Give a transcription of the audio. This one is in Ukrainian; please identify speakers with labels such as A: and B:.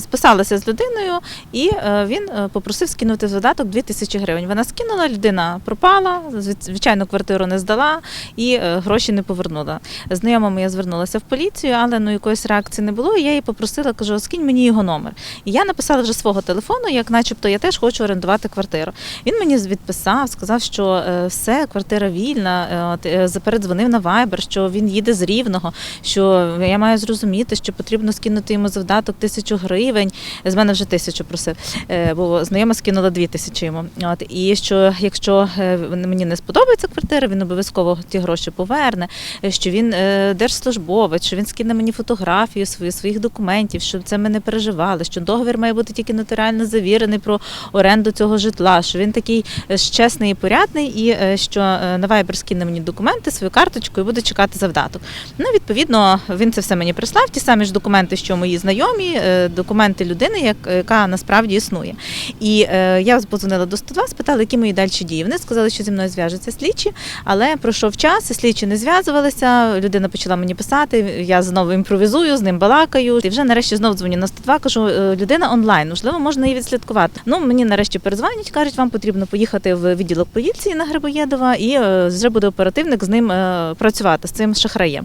A: списалася з людиною, і е, він е, попросив скинути в додаток 2 тисячі гривень. Вона скинула, людина пропала, звичайно, квартиру не здала і е, гроші не повернула. Знайомими я звернулася в поліцію, але ну якоїсь реакції не було. І я їй попросила, кажу, скинь мені його номер. І я написала вже свого телефону, як начебто я теж хочу орендувати квартиру. Він мені відписав, сказав, що все, квартира вільна. передзвонив на Viber, що він їде з Рівного, що я маю зрозуміти, що потрібно скинути йому завдаток тисячу гривень. З мене вже тисячу просив, е, бо знайома скинула дві тисячі йому. От і що якщо е, мені не сподобається квартира, він обов'язково ті гроші поверне. е, Що він держслужбовець, що він скине мені фотографію свої своїх документів, щоб це ми не переживали. Що договір має бути тільки нотаріально завірений про оренду цього житла. Що він такий чесний і порядний, і що на Viber скине мені документи, свою карточку і буде чекати завдаток. Ну, відповідно, він це все мені прислав. Ті самі ж документи, що мої знайомі, е, документи людини, яка насправді існує. І е, я подзвонила до 102, спитала, які мої далі дії. Вони сказали, що зі мною зв'яжуться слідчі, але пройшов час, і слідчі не зв'язувалися. Людина почала мені писати. Я знову імпровізую, з ним балакаю. І вже нарешті знову дзвоню на 102, кажу, «Е, людина онлайн, можливо, можна її відслідкувати. Ну мені нарешті перезвонять, кажуть, вам потрібно поїхати в відділок поліції на Грибоєдова, і е, вже буде оперативник з ним працювати з цим шахраєм.